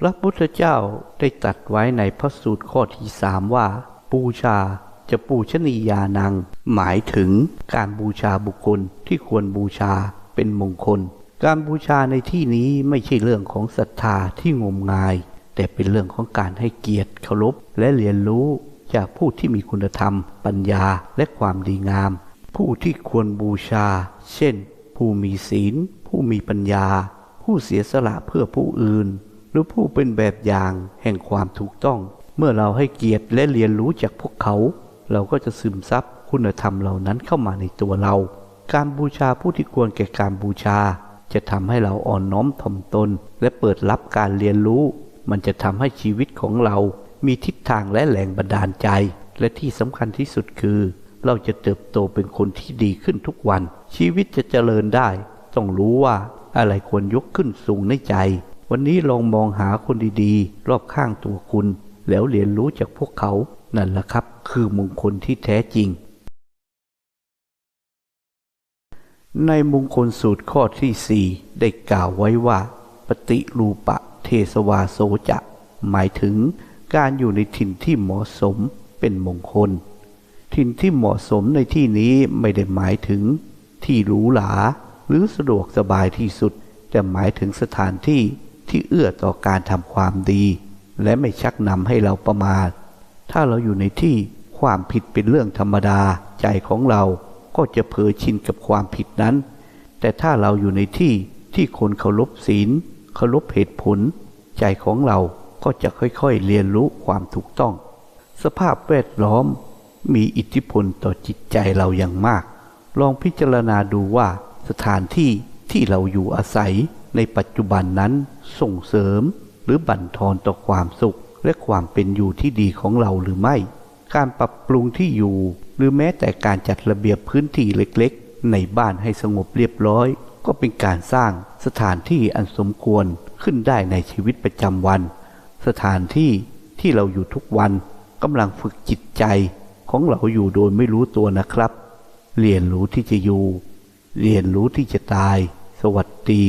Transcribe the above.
พระพุทธเจ้าได้ตัดไว้ในพระสูตรข้อที่สามว่าบูชาจะปูชนียานัง หมายถึงการบูชาบุคคลที่ควรบูชาเป็นมงคล การบูชาในที่นี้ไม่ใช่เรื่องของศรัทธาที่งมงาย แต่เป็นเรื่องของการให้เกียรติเคารพและเรียนรู้จากผู้ที่มีคุณธรรม ปัญญาและความดีงาม ผู้ที่ควรบูชา เช่น ผู้มีศีล ผู้มีปัญญา ผู้เสียสละเพื่อผู้อื่น รือผู้เป็นแบบอย่างแห่งความถูกต้อง เมื่อเราให้เกียรติและเรียนรู้จากพวกเขา เราก็จะซึมซับคุณธรรมเหล่านั้นเข้ามาในตัวเรา การบูชาผู้ที่ควรแก่การบูชา จะทำให้เราอ่อนน้อมถ่อมตน และเปิดรับการเรียนรู้ มันจะทำให้ชีวิตของเรา มีทิศทางและแรงบันดาลใจ และที่สำคัญที่สุดคือ เราจะเติบโตเป็นคนที่ดีขึ้นทุกวัน ชีวิตจะเจริญได้ ต้องรู้ว่าอะไรควรยกขึ้นสูงในใจ วันนี้ลองมองหาคนดีๆ รอบข้างตัวคุณ แล้วเรียนรู้จากพวกเขานั่นแหละครับ คือมงคลที่แท้จริง ในมงคลสูตรข้อที่สี่ได้กล่าวไว้ว่า ปฏิรูปะเทสวาโสจะ หมายถึงการอยู่ในถิ่นที่เหมาะสมเป็นมงคล ถิ่นที่เหมาะสมในที่นี้ไม่ได้หมายถึง ที่หรูหราหรือสะดวกสบายที่สุด แต่หมายถึงสถานที่ ที่เอื้อต่อการทำความดี และไม่ชักนำให้เราประมาท ถ้าเราอยู่ในที่ความผิดเป็นเรื่องธรรมดาใจของเราก็จะเผลอชินกับความผิดนั้น แต่ถ้าเราอยู่ในที่ที่คนเคารพศีล เคารพเหตุผล ใจของเราก็จะค่อยๆเรียนรู้ความถูกต้อง สภาพแวดล้อมมีอิทธิพลต่อจิตใจเราอย่างมาก ลองพิจารณาดูว่าสถานที่ที่เราอยู่อาศัย ในปัจจุบันนั้นส่งเสริมหรือบั่นทอนต่อความสุข และความเป็นอยู่ที่ดีของเราหรือไม่ การปรับปรุงที่อยู่ หรือแม้แต่การจัดระเบียบพื้นที่เล็กๆ ในบ้านให้สงบเรียบร้อย ก็เป็นการสร้างสถานที่อันสมควรขึ้นได้ในชีวิตประจำวัน สถานที่ที่เราอยู่ทุกวันกำลังฝึกจิตใจของเราอยู่โดยไม่รู้ตัวนะครับ เรียนรู้ที่จะอยู่ เรียนรู้ที่จะตาย สวัสดี